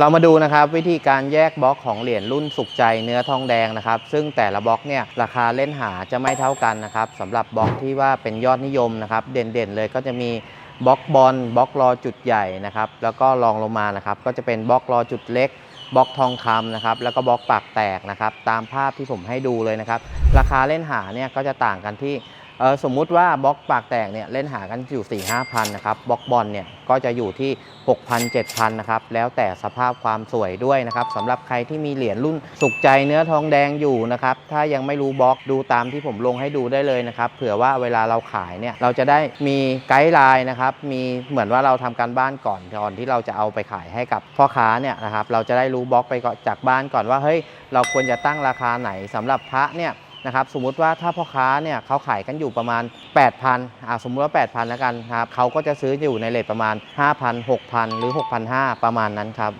เรามาดูนะครับวิธีการแยกบล็อกของเหรียญรุ่นสุขใจเนื้อทองแดงนะครับ ซึ่งแต่ละบล็อกเนี่ยราคาเล่นหาจะไม่เท่ากันนะครับสำหรับบล็อกที่ว่าเป็นยอดนิยมนะครับ เด่นๆเลยก็จะมีบล็อกบอลบล็อกรอจุดใหญ่นะครับแล้วก็รองลงมานะครับก็จะเป็นบล็อกรอจุดเล็กบล็อกทองคำนะครับแล้วก็บล็อกปากแตกนะครับตามภาพที่ผมให้ดูเลยนะครับ ราคาเล่นหาเนี่ยก็จะต่างกันที่ สมมุติว่าบล็อกปากแตกเนี่ยเล่นหากันอยู่4 5 0 0 0นะครับบล็อกบอลเนี่ยก็จะอยู่ที่ 6,000 7,000นะครับแล้วแต่สภาพความสวยด้วยนะครับสำหรับใครที่มีเหรียญรุ่นสุขใจเนื้อทองแดงอยู่นะครับถ้ายังไม่รู้บล็อกดูตามที่ผมลงให้ดูได้เลยนะครับเผื่อว่าเวลาเราขายเนี่ยเราจะได้มีไกด์ไลน์นะครับมีเหมือนว่าเราทำการบ้านก่อนก่อนที่เราจะเอาไปขายให้กับพ่อค้าเนี่ยนะครับเราจะได้รู้บล็อกไปก่อนจากบ้านก่อนว่าเฮ้ยเราควรจะตั้งราคาไหนสำหรับพระเนี่ย นะครับสมมุติว่าถ้าพ่อค้าเนี่ยเขาขายกันอยู่ประมาณ 8,000อ่าสมมุติว่า 8,000แล้วกันครับเขาก็จะซื้ออยู่ในเลทประมาณ 5,000 6,000 หรือ 6,500 ประมาณนั้นครับ